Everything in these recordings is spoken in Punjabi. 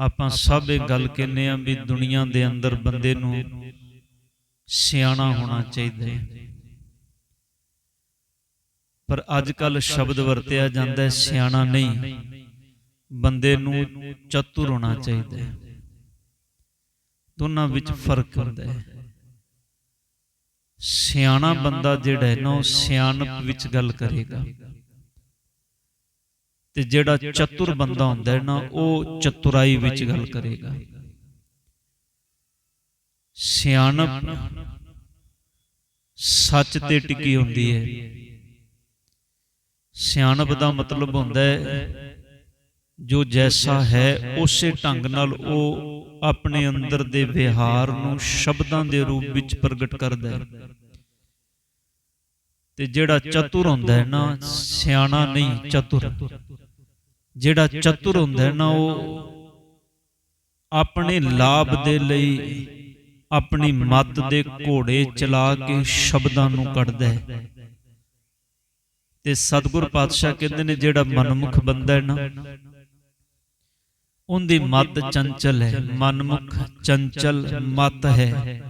ਆਪਾਂ ਸਭ ਇਹ ਗੱਲ ਕਹਿੰਦੇ ਆ ਵੀ ਦੁਨੀਆ ਦੇ ਅੰਦਰ ਬੰਦੇ ਨੂੰ ਸਿਆਣਾ ਹੋਣਾ ਚਾਹੀਦਾ ਹੈ। ਪਰ ਅੱਜ ਕੱਲ ਸ਼ਬਦ ਵਰਤਿਆ ਜਾਂਦਾ ਹੈ ਸਿਆਣਾ ਨਹੀਂ। ਬੰਦੇ ਨੂੰ ਚਤੁਰ ਹੋਣਾ ਚਾਹੀਦਾ ਹੈ। ਦੋਨਾਂ ਵਿੱਚ ਫ਼ਰਕ ਹੁੰਦਾ ਹੈ। ਸਿਆਣਾ ਬੰਦਾ ਜਿਹੜਾ ਹੈ ਨਾ ਉਹ ਸਿਆਣਪ ਵਿੱਚ ਗੱਲ ਕਰੇਗਾ। ਤੇ ਜਿਹੜਾ ਚਤੁਰ ਬੰਦਾ ਹੁੰਦਾ ਹੈ ਨਾ, ਉਹ ਚਤੁਰਾਈ ਵਿੱਚ ਗੱਲ ਕਰੇਗਾ। ਸਿਆਣਪ ਸੱਚ ਤੇ ਟਿਕੀ ਹੁੰਦੀ ਹੈ। ਸਿਆਣਪ ਦਾ ਮਤਲਬ ਹੁੰਦਾ ਹੈ, ਜੋ ਜੈਸਾ ਹੈ, ਉਸੇ ਢੰਗ ਨਾਲ ਉਹ ਆਪਣੇ ਅੰਦਰ ਦੇ ਵਿਹਾਰ ਨੂੰ ਸ਼ਬਦਾਂ ਦੇ ਰੂਪ ਵਿੱਚ ਪ੍ਰਗਟ ਕਰਦਾ ਹੈ। ਤੇ ਜਿਹੜਾ ਚਤੁਰ ਹੁੰਦਾ ਹੈ ਨਾ, ਸਿਆਣਾ ਨਹੀਂ, ਚਤੁਰ। ਜਿਹੜਾ ਚਤੁਰ ਹੁੰਦਾ ਹੈ ਨਾ ਉਹ ਆਪਣੇ ਲਾਭ ਦੇ ਲਈ ਆਪਣੀ ਮੱਤ ਦੇ ਘੋੜੇ ਚਲਾ ਕੇ ਸ਼ਬਦਾਂ ਨੂੰ ਕੱਢਦਾ ਹੈ। ਤੇ ਸਤਿਗੁਰ ਪਾਤਸ਼ਾਹ ਕਹਿੰਦੇ ਨੇ ਜਿਹੜਾ ਮਨਮੁਖ ਬੰਦਾ ਹੈ ਨਾ ਉਹਦੀ ਮਤ ਚੰਚਲ ਹੈ। ਮਨਮੁਖ ਚੰਚਲ ਮਤ ਹੈ।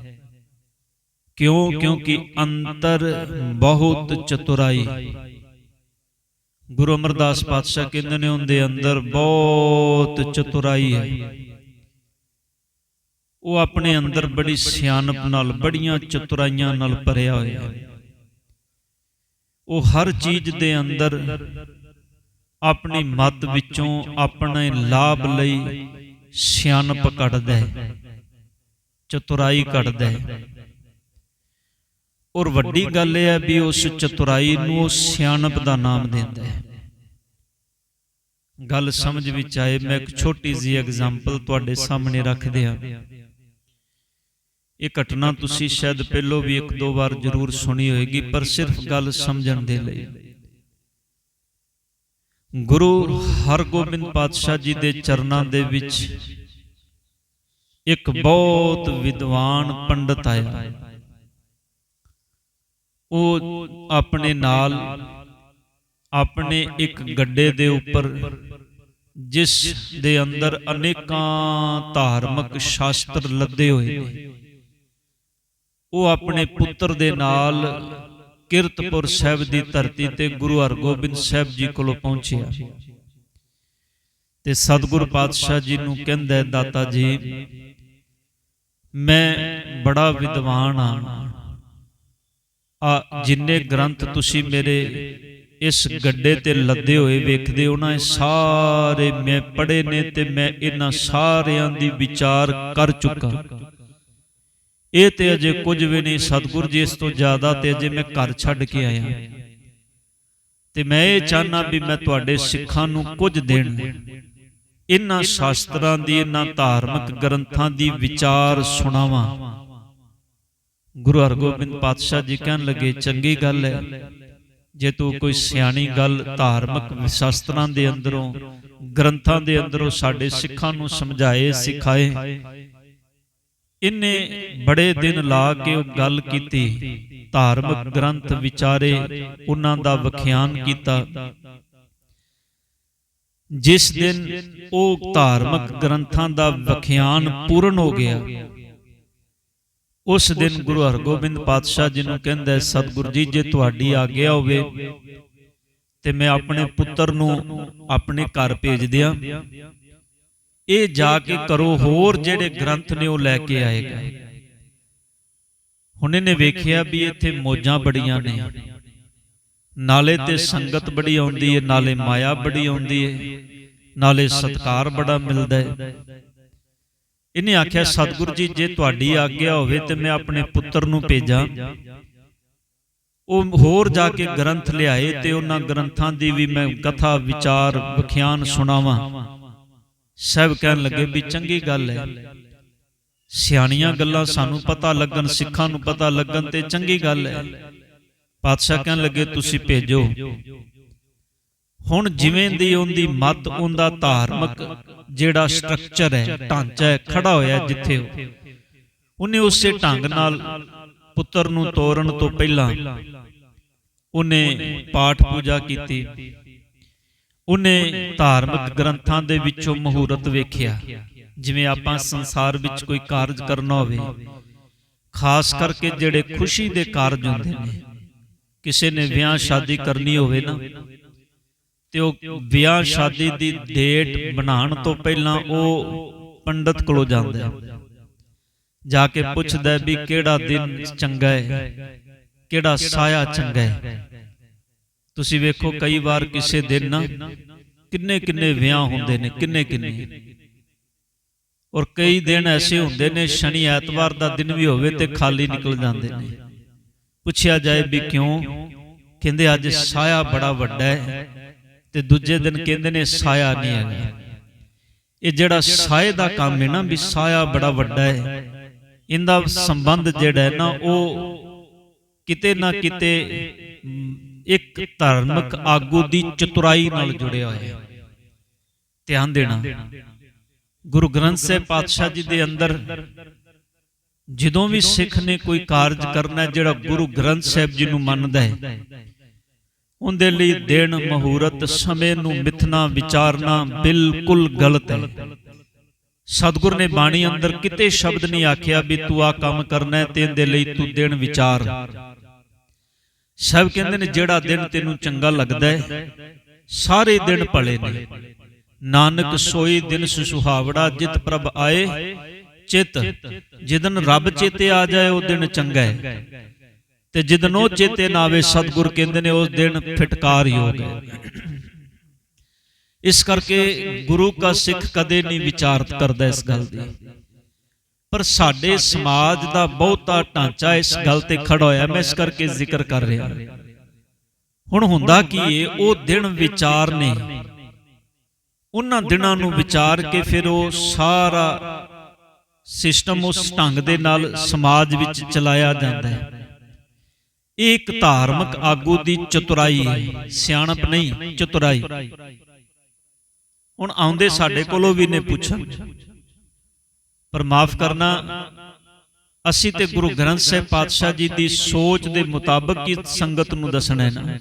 ਕਿਉਂ? ਕਿਉਂਕਿ ਅੰਤਰ ਬਹੁਤ ਚਤੁਰਾਈ। ਗੁਰੂ ਅਮਰਦਾਸ ਪਾਤਸ਼ਾਹ ਕਹਿੰਦੇ ਨੇ, ਉਹਦੇ ਅੰਦਰ ਬਹੁਤ ਚਤੁਰਾਈ ਹੈ। ਉਹ ਆਪਣੇ ਅੰਦਰ ਬੜੀ ਸਿਆਣਪ ਨਾਲ, ਬੜੀਆਂ ਚਤੁਰਾਈਆਂ ਨਾਲ ਭਰਿਆ ਹੋਇਆ ਹੈ। ਉਹ ਹਰ ਚੀਜ਼ ਦੇ ਅੰਦਰ ਆਪਣੀ ਮੱਤ ਵਿੱਚੋਂ ਆਪਣੇ ਲਾਭ ਲਈ ਸਿਆਣਪ ਕੱਢਦਾ ਹੈ, ਚਤੁਰਾਈ ਕੱਢਦਾ ਹੈ। ਔਰ ਵੱਡੀ ਗੱਲ ਇਹ ਹੈ ਵੀ ਉਸ ਚਤੁਰਾਈ ਨੂੰ ਉਹ ਸਿਆਣਪ ਦਾ ਨਾਮ ਦਿੰਦਾ ਹੈ। ਗੱਲ ਸਮਝ ਵਿੱਚ ਆਏ, ਮੈਂ ਇੱਕ ਛੋਟੀ ਜਿਹੀ ਐਗਜ਼ਾਮਪਲ ਤੁਹਾਡੇ ਸਾਹਮਣੇ ਰੱਖ ਦਿਆਂ। ਇਹ ਘਟਨਾ ਤੁਸੀਂ ਸ਼ਾਇਦ ਪਹਿਲਾਂ ਵੀ ਇੱਕ ਦੋ ਵਾਰ ਜ਼ਰੂਰ ਸੁਣੀ ਹੋਏਗੀ, ਪਰ ਸਿਰਫ ਗੱਲ ਸਮਝਣ ਦੇ ਲਈ। ਗੁਰੂ ਹਰਗੋਬਿੰਦ ਪਾਤਸ਼ਾਹ ਜੀ ਦੇ ਚਰਨਾਂ ਦੇ ਵਿੱਚ ਇੱਕ ਬਹੁਤ ਵਿਦਵਾਨ ਪੰਡਤ ਆਇਆ। ਉਹ ਆਪਣੇ ਨਾਲ, ਆਪਣੇ ਇੱਕ ਗੱਡੇ ਦੇ ਉੱਪਰ, ਜਿਸ ਦੇ ਅੰਦਰ ਅਨੇਕਾਂ ਧਾਰਮਿਕ ਸ਼ਾਸਤਰ ਲੱਦੇ ਹੋਏ ਨੇ। ਉਹ ਆਪਣੇ ਪੁੱਤਰ ਦੇ ਨਾਲ ਕਿਰਤਪੁਰ ਸਾਹਿਬ ਦੀ ਧਰਤੀ ਤੇ ਗੁਰੂ ਹਰਗੋਬਿੰਦ ਸਾਹਿਬ ਜੀ ਕੋਲ ਪਹੁੰਚਿਆ। ਤੇ ਸਤਿਗੁਰ ਪਾਤਸ਼ਾਹ ਜੀ ਨੂੰ ਕਹਿੰਦਾ ਦਾਤਾ ਜੀ, ਮੈਂ ਬੜਾ ਵਿਦਵਾਨ ਹਾਂ। ਆ ਜਿੰਨੇ ਗ੍ਰੰਥ ਤੁਸੀਂ ਮੇਰੇ ਇਸ ਗੱਡੇ ਤੇ ਲੱਦੇ ਹੋਏ ਵੇਖਦੇ ਹੋ ਨਾ, ਇਹ ਸਾਰੇ ਮੈਂ ਪੜ੍ਹੇ ਨੇ ਤੇ ਮੈਂ ਇਹਨਾਂ ਸਾਰਿਆਂ ਦੀ ਵਿਚਾਰ ਕਰ ਚੁੱਕਾ। ਇਹ ਤੇ ਅਜੇ ਕੁਝ ਵੀ ਨਹੀਂ, ਸਤਿਗੁਰ ਜੀ, ਇਸ ਤੋਂ ਜ਼ਿਆਦਾ ਤੇ ਅਜੇ ਮੈਂ ਘਰ ਛੱਡ ਕੇ ਆਇਆ। ਤੇ ਮੈਂ ਇਹ ਚਾਹਨਾ ਵੀ ਮੈਂ ਤੁਹਾਡੇ ਸਿੱਖਾਂ ਨੂੰ ਕੁਝ ਦੇਣ। ਇਹਨਾਂ ਸ਼ਾਸਤਰਾਂ ਦੀ, ਇਹਨਾਂ ਧਾਰਮਿਕ ਗ੍ਰੰਥਾਂ ਦੀ ਵਿਚਾਰ ਸੁਣਾਵਾਂ। ਗੁਰੂ ਹਰਗੋਬਿੰਦ ਪਾਤਸ਼ਾਹ ਜੀ ਕਹਿਣ ਲੱਗੇ, ਚੰਗੀ ਗੱਲ ਹੈ, ਜੇ ਤੂੰ ਕੋਈ ਸਿਆਣੀ ਗੱਲ ਧਾਰਮਿਕ ਸ਼ਾਸਤਰਾਂ ਦੇ ਅੰਦਰੋਂ, ਗ੍ਰੰਥਾਂ ਦੇ ਅੰਦਰੋਂ ਸਾਡੇ ਸਿੱਖਾਂ ਨੂੰ ਸਮਝਾਏ, ਸਿਖਾਏ। ਇਹਨੇ ਬੜੇ ਦਿਨ ਲਾ ਕੇ ਉਹ ਗੱਲ ਕੀਤੀ, ਧਾਰਮਿਕ ਗ੍ਰੰਥ ਵਿਚਾਰੇ ਉਹਨਾਂ ਦਾ ਵਿਖਿਆਨ ਕੀਤਾ। ਜਿਸ ਦਿਨ ਉਹ ਧਾਰਮਿਕ ਗ੍ਰੰਥਾਂ ਦਾ ਵਿਖਿਆਨ ਪੂਰਨ ਹੋ ਗਿਆ ਉਸ ਦਿਨ ਗੁਰੂ ਹਰਗੋਬਿੰਦ ਪਾਤਸ਼ਾਹ ਜੀ ਨੂੰ ਕਹਿੰਦਾ ਸਤਿਗੁਰੂ ਜੀ ਜੇ ਤੁਹਾਡੀ ਆਗਿਆ ਹੋਵੇ ਤੇ ਮੈਂ ਆਪਣੇ ਪੁੱਤਰ ਨੂੰ ਆਪਣੇ ਘਰ ਭੇਜ ਦਿਆਂ। ਇਹ ਜਾ ਕੇ ਕਰੋ ਹੋਰ ਜਿਹੜੇ ਗ੍ਰੰਥ ਨੇ ਉਹ ਲੈ ਕੇ ਆਏਗਾ। ਹੁਣ ਇਹਨੇ ਵੇਖਿਆ ਵੀ ਇੱਥੇ ਮੋਜਾਂ ਬੜੀਆਂ ਨੇ। ਨਾਲੇ ਤੇ ਸੰਗਤ ਬੜੀ ਆਉਂਦੀ ਹੈ ਨਾਲੇ ਮਾਇਆ ਬੜੀ ਆਉਂਦੀ ਹੈ। ਨਾਲੇ ਸਤਕਾਰ ਬੜਾ ਮਿਲਦਾ ਹੈ। ਇਹਨੇ ਆਖਿਆ ਸਤਿਗੁਰੂ ਜੀ ਜੇ ਤੁਹਾਡੀ ਆਗਿਆ ਹੋਵੇ ਤੇ ਮੈਂ ਆਪਣੇ ਪੁੱਤਰ ਨੂੰ ਭੇਜਾਂ। ਉਹ ਹੋਰ ਜਾ ਕੇ ਗ੍ਰੰਥ ਲਿਆਏ ਤੇ ਉਹਨਾਂ ਗ੍ਰੰਥਾਂ ਦੀ ਵੀ ਮੈਂ ਕਥਾ ਵਿਚਾਰ ਵਿਖਿਆਨ ਸੁਣਾਵਾਂ। ਸਭ ਕਹਿਣ ਲੱਗੇ ਵੀ ਚੰਗੀ ਗੱਲ ਹੈ। ਸਿਆਣੀਆਂ ਗੱਲਾਂ ਸਾਨੂੰ ਪਤਾ ਲੱਗਣ ਸਿੱਖਾਂ ਨੂੰ ਪਤਾ ਲੱਗਣ ਤੇ ਚੰਗੀ ਗੱਲ ਹੈ। ਪਾਤਸ਼ਾਹ ਕਹਿਣ ਲੱਗੇ ਤੁਸੀਂ ਭੇਜੋ। ਹੁਣ ਜਿਵੇਂ ਦੀ ਉਹਦੀ ਮਤ ਉਹਦਾ ਧਾਰਮਿਕ ਜਿਹੜਾ ਸਟਰਕਚਰ ਹੈ, ਢਾਂਚਾ ਹੈ, ਖੜਾ ਹੋਇਆ ਜਿੱਥੇ ਉਹ। ਉਹਨੇ ਉਸੇ ਢੰਗ ਨਾਲ ਪੁੱਤਰ ਨੂੰ ਤੋਰਨ ਤੋਂ ਪਹਿਲਾਂ ਉਹਨੇ ਪਾਠ ਪੂਜਾ ਕੀਤੀ। ਉਹਨੇ ਧਾਰਮਿਕ ਗ੍ਰੰਥਾਂ ਦੇ ਵਿੱਚੋਂ ਮਹੂਰਤ ਵੇਖਿਆ। ਜਿਵੇਂ ਆਪਾਂ ਸੰਸਾਰ ਵਿੱਚ ਕੋਈ ਕਾਰਜ ਕਰਨਾ ਹੋਵੇ, ਖਾਸ ਕਰਕੇ ਜਿਹੜੇ ਖੁਸ਼ੀ ਦੇ ਕਾਰਜ ਹੁੰਦੇ ਨੇ। ਕਿਸੇ ਨੇ ਵਿਆਹ ਸ਼ਾਦੀ ਕਰਨੀ ਹੋਵੇ ਨਾ ਤੇ ਉਹ ਵਿਆਹ ਸ਼ਾਦੀ ਦੀ ਡੇਟ ਬਣਾਉਣ ਤੋਂ ਪਹਿਲਾਂ ਉਹ ਪੰਡਤ ਕੋਲੋਂ ਜਾਂਦਾ ਹੈ ਜਾ ਕੇ ਪੁੱਛਦਾ ਵੀ ਕਿਹੜਾ ਦਿਨ ਚੰਗਾ ਹੈ, ਕਿਹੜਾ ਸਾਇਆ ਚੰਗਾ ਹੈ। ਤੁਸੀਂ ਵੇਖੋ, ਕਈ ਵਾਰ ਕਿਸੇ ਦਿਨ ਨਾ ਕਿੰਨੇ ਕਿੰਨੇ ਵਿਆਹ ਹੁੰਦੇ ਨੇ, ਕਿੰਨੇ ਕਿੰਨੇ। ਔਰ ਕਈ ਦਿਨ ਐਸੇ ਹੁੰਦੇ ਨੇ, ਸ਼ਨੀ ਐਤਵਾਰ ਦਾ ਦਿਨ ਵੀ ਹੋਵੇ ਤੇ ਖਾਲੀ ਨਿਕਲ ਜਾਂਦੇ ਨੇ। ਪੁੱਛਿਆ ਜਾਏ ਵੀ ਕਿਉਂ? ਕਹਿੰਦੇ ਅੱਜ ਸਾਇਆ ਬੜਾ ਵੱਡਾ ਹੈ। ਤੇ ਦੂਜੇ ਦਿਨ ਕਹਿੰਦੇ ਨੇ ਸਾਇਆ ਨਹੀਂ ਹੈਗਾ। ਇਹ ਜਿਹੜਾ ਸਾਏ ਦਾ ਕੰਮ ਹੈ ਨਾ ਵੀ ਸਾਇਆ ਬੜਾ ਵੱਡਾ ਹੈ। ਇਹਦਾ ਸੰਬੰਧ ਜਿਹੜਾ ਹੈ ਨਾ ਉਹ ਕਿਤੇ ਨਾ ਕਿਤੇ ਇੱਕ ਧਾਰਮਿਕ ਆਗੂ ਦੀ ਚਤੁਰਾਈ ਨਾਲ ਜੁੜਿਆ ਹੋਇਆ ਹੈ। ਧਿਆਨ ਦੇਣਾ। ਗੁਰੂ ਗ੍ਰੰਥ ਸਾਹਿਬ ਪਾਤਸ਼ਾਹ ਜੀ ਦੇ ਅੰਦਰ ਜਦੋਂ ਵੀ ਸਿੱਖ ਨੇ ਕੋਈ ਕਾਰਜ ਕਰਨਾ ਜਿਹੜਾ ਗੁਰੂ ਗ੍ਰੰਥ ਸਾਹਿਬ ਜੀ ਨੂੰ ਮੰਨਦਾ ਹੈ ਉਹਦੇ ਲਈ ਦਿਨ, ਮਹੂਰਤ, ਸਮੇਂ ਨੂੰ ਮਿਥਨਾ, ਵਿਚਾਰਨਾ ਬਿਲਕੁਲ ਗਲਤ ਹੈ। ਸਤਿਗੁਰ ਨੇ ਬਾਣੀ ਅੰਦਰ ਕਿਤੇ ਸ਼ਬਦ ਨਹੀਂ ਆਖਿਆ ਵੀ ਤੂੰ ਆ ਕੰਮ ਕਰਨਾ ਹੈ ਤੇ ਇਹਦੇ ਲਈ ਤੂੰ ਦਿਨ ਵਿਚਾਰ। ਸਭ ਕਹਿੰਦੇ ਨੇ, ਜਿਹੜਾ ਦਿਨ ਤੈਨੂੰ ਚੰਗਾ ਲੱਗਦਾ ਹੈ, ਸਾਰੇ ਦਿਨ ਭਲੇ ਨੇ। ਨਾਨਕ ਸੋਈ ਦਿਨ ਸੁਹਾਵੜਾ ਜਿਤ ਪ੍ਰਭ ਆਏ, ਚਿਤ। ਜਿਦਨ ਰੱਬ ਚੇਤੇ ਆ ਜਾਏ, ਉਹ ਦਿਨ ਚੰਗਾ ਹੈ। ਤੇ ਜਿਦਨ ਉਹ ਚੇਤੇ ਨਾ ਆਵੇ ਸਤਿਗੁਰ ਕਹਿੰਦੇ ਨੇ ਉਸ ਦਿਨ ਫਟਕਾਰ ਯੋਗ ਹੈ ਇਸ ਕਰਕੇ ਗੁਰੂ ਕਾ ਸਿੱਖ ਕਦੇ ਨਹੀਂ ਵਿਚਾਰਤ ਕਰਦਾ ਇਸ ਗੱਲ ਦੀ। ਪਰ ਸਾਡੇ ਸਮਾਜ ਦਾ ਬਹੁਤਾ ਢਾਂਚਾ ਇਸ ਗੱਲ ਤੇ ਖੜਾ ਹੋਇਆ ਮੈਂ ਇਸ ਕਰਕੇ ਜ਼ਿਕਰ ਕਰ ਰਿਹਾ। ਹੁਣ ਹੁੰਦਾ ਕੀ ਏ ਉਹ ਦਿਨ ਵਿਚਾਰ ਨੇ ਉਹਨਾਂ ਦਿਨਾਂ ਨੂੰ ਵਿਚਾਰ ਕੇ ਫਿਰ ਉਹ ਸਾਰਾ ਸਿਸਟਮ ਉਸ ਢੰਗ ਦੇ ਨਾਲ ਸਮਾਜ ਵਿੱਚ ਚਲਾਇਆ ਜਾਂਦਾ ਹੈ। ਇਹ ਇੱਕ ਧਾਰਮਿਕ ਆਗੂ ਦੀ ਚਤੁਰਾਈ ਸਿਆਣਪ ਨਹੀਂ ਚਤੁਰਾਈ। ਹੁਣ ਆਉਂਦੇ ਸਾਡੇ ਕੋਲੋਂ ਵੀ ਨੇ ਪੁੱਛਣ। ਪਰ ਮਾਫ ਕਰਨਾ ਅਸੀਂ ਤੇ ਗੁਰੂ ਗ੍ਰੰਥ ਸਾਹਿਬ ਪਾਤਸ਼ਾਹ ਜੀ ਦੀ ਸੋਚ ਦੇ ਮੁਤਾਬਕ ਹੀ ਸੰਗਤ ਨੂੰ ਦੱਸਣਾ ਹੈ। ਨਾ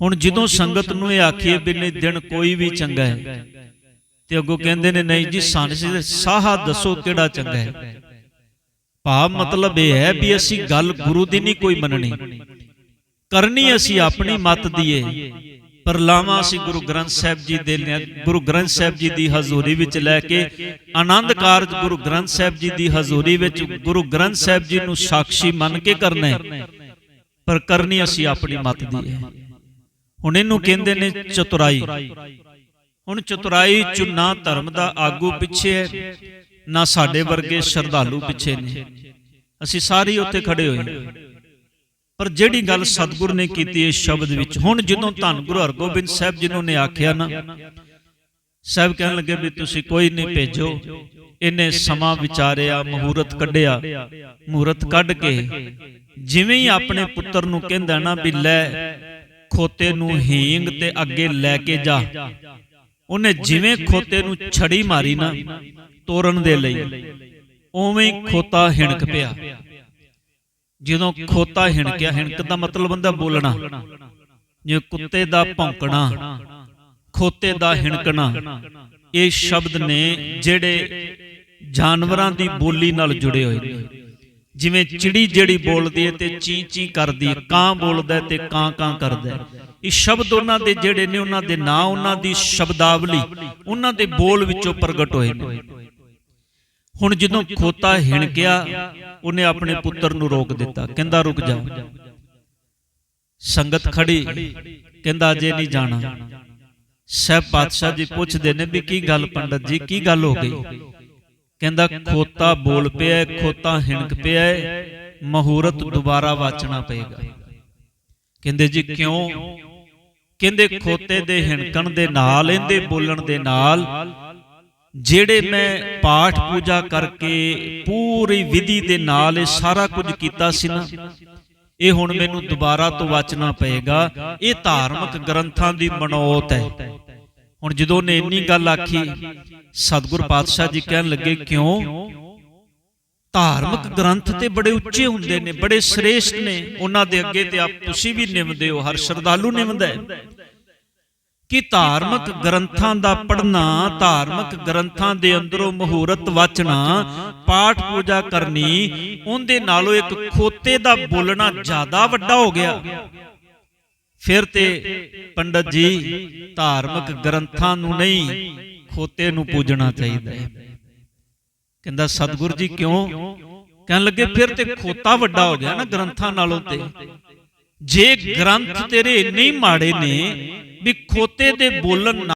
ਹੁਣ ਜਦੋਂ ਸੰਗਤ ਨੂੰ ਇਹ ਆਖੀਏ ਵੀ ਨਹੀਂ ਦਿਨ ਕੋਈ ਵੀ ਚੰਗਾ ਹੈ। ਤੇ ਅੱਗੋਂ ਕਹਿੰਦੇ ਨੇ ਨਹੀਂ ਜੀ ਸਾਨੂੰ ਸਾਹਾ ਦੱਸੋ ਕਿਹੜਾ ਚੰਗਾ ਹੈ। ਭਾਵ ਮਤਲਬ ਇਹ ਹੈ ਵੀ ਅਸੀਂ ਗੱਲ ਗੁਰੂ ਦੀ ਨਹੀਂ ਕੋਈ ਮੰਨਣੀ। ਕਰਨੀ ਅਸੀਂ ਆਪਣੀ ਮਤ ਦੀ ਏ। ਪਰ ਲਾਵਾਂ ਅਸੀਂ ਗੁਰੂ ਗ੍ਰੰਥ ਸਾਹਿਬ ਜੀ ਦੇ ਗੁਰੂ ਗ੍ਰੰਥ ਸਾਹਿਬ ਜੀ ਦੀ ਹਜ਼ੂਰੀ ਵਿੱਚ ਲੈ ਕੇ ਆਨੰਦ ਕਾਰਜ ਗੁਰੂ ਗ੍ਰੰਥ ਸਾਹਿਬ ਜੀ ਦੀ ਹਜ਼ੂਰੀ ਵਿੱਚ ਗੁਰੂ ਗ੍ਰੰਥ ਸਾਹਿਬ ਜੀ ਨੂੰ ਸਾਖੀ ਮੰਨ ਕੇ ਕਰਨਾ ਹੈ। ਪਰ ਕਰਨੀ ਅਸੀਂ ਆਪਣੀ ਮਤ ਦੀ ਹੈ ਹੁਣ ਇਹਨੂੰ ਕਹਿੰਦੇ ਨੇ ਚਤੁਰਾਈ। ਹੁਣ ਚਤੁਰਾਈ ਚ ਧਰਮ ਦਾ ਆਗੂ ਪਿੱਛੇ ਹੈ। ਨਾ ਸਾਡੇ ਵਰਗੇ ਸ਼ਰਧਾਲੂ ਪਿੱਛੇ ਨੇ। ਅਸੀਂ ਸਾਰੇ ਉੱਥੇ ਖੜੇ ਹੋਏ ਪਰ ਜਿਹੜੀ ਗੱਲ ਸਤਿਗੁਰ ਨੇ ਕੀਤੀ ਇਸ ਸ਼ਬਦ ਵਿੱਚ ਹੁਣ ਜਦੋਂ ਧੰਨ ਗੁਰੂ ਹਰਗੋਬਿੰਦ ਸਾਹਿਬ ਜੀ ਨੂੰ ਨੇ ਆਖਿਆ ਨਾ ਸਾਹਿਬ ਕਹਿਣ ਲੱਗੇ ਵੀ ਤੁਸੀਂ ਕੋਈ ਨਹੀਂ ਭੇਜੋ। ਇਹਨੇ ਸਮਾਂ ਵਿਚਾਰਿਆ ਮਹੂਰਤ ਕੱਢਿਆ ਮਹੂਰਤ ਕੱਢ ਕੇ ਜਿਵੇਂ ਹੀ ਆਪਣੇ ਪੁੱਤਰ ਨੂੰ ਕਹਿੰਦਾ ਨਾ ਵੀ ਲੈ ਖੋਤੇ ਨੂੰ ਹੀਂਗ ਤੇ ਅੱਗੇ ਲੈ ਕੇ ਜਾ। ਉਹਨੇ ਜਿਵੇਂ ਖੋਤੇ ਨੂੰ ਛੜੀ ਮਾਰੀ ਨਾ ਤੋਰਨ ਦੇ ਲਈ। ਉਵੇਂ ਖੋਤਾ ਹਿਣਕ ਪਿਆ। ਜਦੋਂ ਖੋਤਾ ਹਿਣਕਿਆ ਹਿਣਕ ਦਾ ਮਤਲਬ ਹੁੰਦਾ ਬੋਲਣਾ। ਜੇ ਕੁੱਤੇ ਦਾ ਭੌਂਕਣਾ ਖੋਤੇ ਦਾ ਹਿਣਕਣਾ। ਇਹ ਸ਼ਬਦ ਨੇ ਜਿਹੜੇ ਜਾਨਵਰਾਂ ਦੀ ਬੋਲੀ ਨਾਲ ਜੁੜੇ ਹੋਏ ਨੇ। ਜਿਵੇਂ ਚਿੜੀ ਜਿਹੜੀ ਬੋਲਦੀ ਹੈ ਤੇ ਚੀ ਚੀ ਕਰਦੀ ਹੈ ਕਾਂ ਬੋਲਦਾ ਹੈ ਤੇ ਕਾਂ ਕਾਂ ਕਰਦਾ ਹੈ। ਇਹ ਸ਼ਬਦ ਉਹਨਾਂ ਦੇ ਜਿਹੜੇ ਨੇ ਉਹਨਾਂ ਦੇ ਨਾਂ ਉਹਨਾਂ ਦੀ ਸ਼ਬਦਾਵਲੀ ਉਹਨਾਂ ਦੇ ਬੋਲ ਵਿੱਚੋਂ ਪ੍ਰਗਟ ਹੋਏ ਨੇ। ਹੁਣ ਜਦੋਂ ਖੋਤਾ ਹਿਣਕਿਆ ਉਹਨੇ ਆਪਣੇ ਪੁੱਤਰ ਨੂੰ ਰੋਕ ਦਿੱਤਾ। ਕਹਿੰਦਾ ਰੁਕ ਜਾ। ਸੰਗਤ ਖੜੀ। ਕਹਿੰਦਾ ਅਜੇ ਨਹੀਂ ਜਾਣਾ। ਸਹਿਬ ਪਾਤਸ਼ਾਹ ਜੀ ਪੁੱਛਦੇ ਨੇ ਵੀ ਕੀ ਗੱਲ ਪੰਡਤ ਜੀ ਕੀ ਗੱਲ ਹੋ ਗਈ? ਕਹਿੰਦਾ ਖੋਤਾ ਬੋਲ ਪਿਆ ਖੋਤਾ ਹਿਣਕ ਪਿਆ ਹੈ, ਮਹੂਰਤ ਦੁਬਾਰਾ ਵਾਚਣਾ ਪਏਗਾ। ਕਹਿੰਦੇ ਜੀ ਕਿਉਂ? ਕਹਿੰਦੇ ਖੋਤੇ ਦੇ ਹਿਣਕਣ ਦੇ ਨਾਲ ਇਹਦੇ ਬੋਲਣ ਦੇ ਨਾਲ ਜਿਹੜੇ ਮੈਂ ਪਾਠ ਪੂਜਾ ਕਰਕੇ ਪੂਰੀ ਵਿਧੀ ਦੇ ਨਾਲ ਇਹ ਸਾਰਾ ਕੁਝ ਕੀਤਾ ਸੀ ਨਾ। ਇਹ ਹੁਣ ਮੈਨੂੰ ਦੁਬਾਰਾ ਤੋਂ ਵਾਚਣਾ ਪਏਗਾ। ਇਹ ਧਾਰਮਿਕ ਗ੍ਰੰਥਾਂ ਦੀ ਮਨੋਤ ਹੈ। ਹੁਣ ਜਦੋਂ ਨੇ ਇੰਨੀ ਗੱਲ ਆਖੀ ਸਤਿਗੁਰ ਪਾਤਸ਼ਾਹ ਜੀ ਕਹਿਣ ਲੱਗੇ ਕਿਉਂ? ਧਾਰਮਿਕ ਗ੍ਰੰਥ ਤੇ ਬੜੇ ਉੱਚੇ ਹੁੰਦੇ ਨੇ ਬੜੇ ਸ੍ਰੇਸ਼ਟ ਨੇ ਉਹਨਾਂ ਦੇ ਅੱਗੇ ਤੇ ਆਪ ਤੁਸੀਂ ਵੀ ਨਿਮਦੇ ਹੋ ਹਰ ਸ਼ਰਧਾਲੂ ਨਿਮਦਾ ਹੈ। ਕਿ ਧਾਰਮਿਕ ਗ੍ਰੰਥਾਂ ਦਾ ਪੜ੍ਹਨਾ ਧਾਰਮਿਕ ਗ੍ਰੰਥਾਂ ਦੇ ਅੰਦਰੋਂ ਮਹੂਰਤ ਵਾਚਣਾ ਪਾਠ ਪੂਜਾ ਕਰਨੀ ਉਹਦੇ ਨਾਲੋਂ ਇੱਕ ਖੋਤੇ ਦਾ ਬੋਲਣਾ ਜ਼ਿਆਦਾ ਵੱਡਾ ਹੋ ਗਿਆ। ਫਿਰ ਤੇ ਪੰਡਤ ਜੀ ਧਾਰਮਿਕ ਗ੍ਰੰਥਾਂ ਨੂੰ ਨਹੀਂ ਖੋਤੇ ਨੂੰ ਪੂਜਣਾ ਚਾਹੀਦਾ ਹੈ। ਕਹਿੰਦਾ ਸਤਿਗੁਰੂ ਜੀ ਕਿਉਂ? ਕਹਿਣ ਲੱਗੇ ਫਿਰ ਤੇ ਖੋਤਾ ਵੱਡਾ ਹੋ ਗਿਆ ਨਾ ਗ੍ਰੰਥਾਂ ਨਾਲੋਂ ਤੇ। ਜੇ ਗ੍ਰੰਥ ਤੇਰੇ ਇੰਨੇ ਹੀ ਮਾੜੇ ਨੇ ਵੀ ਖੋਤੇ ਦੇ ਬੋਲਣ